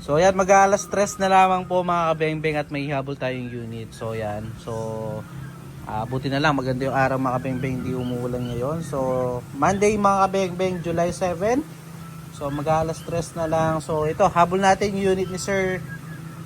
So yan, mag-alas stress na lamang po mga kabeng-beng at may habol tayong unit. So yan, so ah, buti na lang, maganda yung araw mga kabeng-beng, hindi umuulan ngayon. So Monday mga kabeng-beng, July 7. So mag-alas stress na lang. So ito, habol natin yung unit ni Sir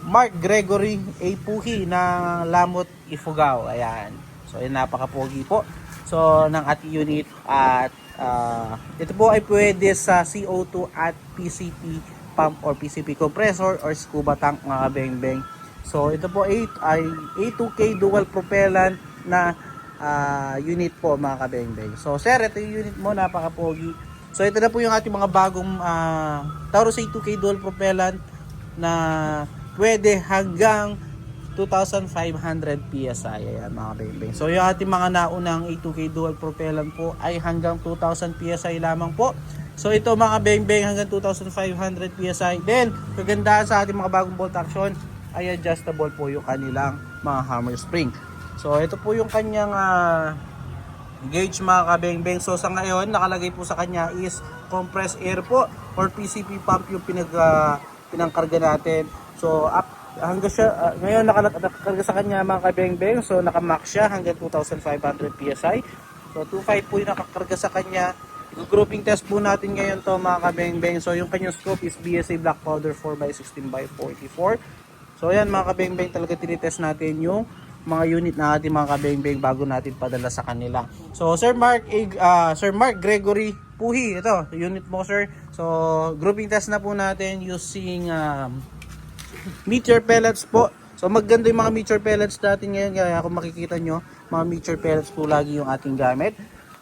Mark Gregory A. Puhi ng Lamot Ifugao. Ayan. So yan, napaka-pogi po. So ng ating unit at ah, ito po ay pwede sa CO2 at PCP pump or PCP compressor or scuba tank mga kabeng-beng. So ito po ay, ay A2K dual propellant na ah, unit po mga kabeng-beng. So sir, ito yung unit mo, napaka-pogi. So ito na po yung ating mga bagong ah, Taurus A2K dual propellant na pwede hanggang 2,500 PSI. Ayan mga kabeng-beng. So yung ating mga naunang A2K dual propellant po ay hanggang 2,000 PSI lamang po. So ito mga beng-beng hanggang 2,500 PSI. Then, kagandahan sa ating mga bagong bolt action ay adjustable po yung kanilang mga hammer spring. So ito po yung kanyang ah, gauge mga kabeng-beng. So sa ngayon, nakalagay po sa kanya is compressed air po or PCP pump yung pinag, ah, pinangkarga natin. So up hanggang siya, ah, ngayon nakakarga sa kanya mga kabeng-beng. So nakamax siya hanggang 2,500 PSI. So 2.5 po yung nakakarga sa kanya. Grouping test po natin ngayon to mga kabeng-beng. So yung kanyang scope is BSA Black Powder 4x16 by 44. So yan mga kabeng-beng talaga tinitest natin yung mga unit na ating mga kabeng-beng bago natin padala sa kanila. So Sir Mark ah, Sir Mark Gregory Puhi, ito, unit mo sir. So grouping test na po natin using um, meteor pellets po. So maganda yung mga meteor pellets natin ngayon kaya kung makikita nyo, mga meteor pellets po lagi yung ating gamit.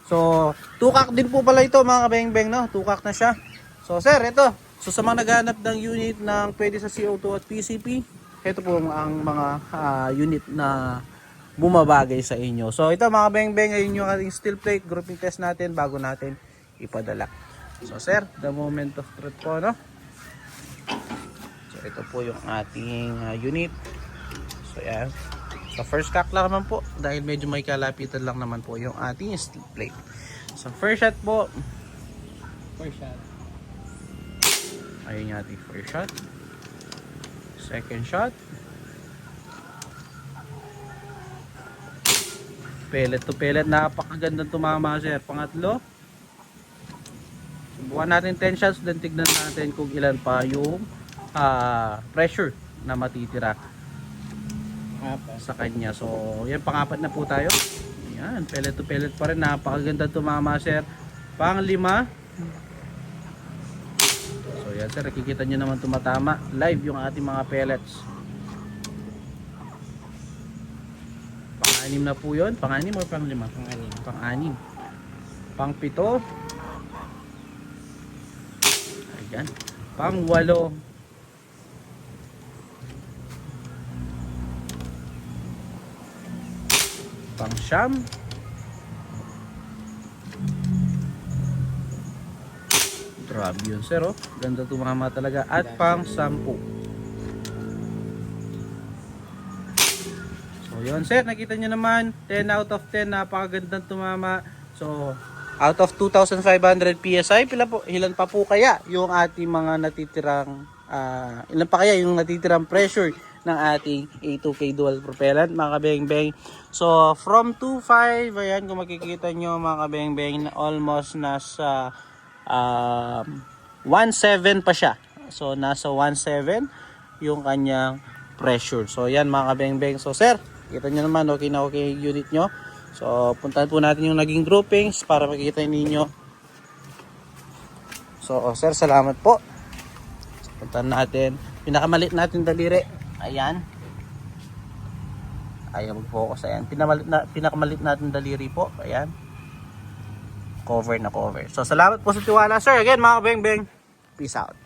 So tukak din po pala ito mga kabeng-beng no, tukak na siya. So sir, ito. So sa mga naghanap ng unit ng pwede sa CO2 at PCP, ito po ang mga ah, unit na bumabagay sa inyo. So ito mga beng-beng, ngayon yung ating steel plate grouping test natin bago natin ipadala. So sir, the moment of truth po no. So ito po yung ating ah, unit. So yan. Sa first cock lang naman po dahil medyo may kalapitan lang naman po yung ating steel plate. So first shot po, First shot. ayun yung ating first shot. Second shot. Pellet to pellet, napakagandang tumama sir. Pangatlo, subukan natin 10 shots, then tignan natin kung ilan pa yung ah, pressure na matitira Apat. sa kanya. So, yan pangapat na po tayo. Yan, pellet to pellet pa rin. Napakaganda tumama, sir. Panglima. So, yan, sir. Nakikita nyo naman tumatama. Live yung ating mga pellets. Pang-anim na po yun. Pang-anim or pang-lima? Pang-anim. Pang-anim. Pang-pito. Ayan. Pang-walo. Pang-siyam. Grabe yun sir oh. Ganda tumama talaga. At pang-sampu. So yun sir, nakita nyo naman, 10 out of 10, napakagandang tumama. So, out of 2,500 PSI, pila po, ilan pa po kaya yung ating mga natitirang, ah, ilan pa kaya yung natitirang pressure ng ating A2K dual propellant, mga kabeng-beng. So, from 2.5, ayan, kung makikita nyo mga kabeng-beng, almost nasa um, 1.7 pa siya. So, nasa 1.7 yung kanyang pressure. So, yan mga kabeng-beng. So, sir, kita nyo naman, okay na okay unit nyo. So, puntahan po natin yung naging groupings para makikita ninyo. So, oh, sir, salamat po. So, puntahan natin. Pinakamalit natin daliri. Ayan. Ayaw mag-focus. Ayan. Pinamalit na, pinakamalit natin daliri po. Ayan. Cover na cover. So, salamat po sa tiwala, sir. Again, mga beng-beng. Peace out.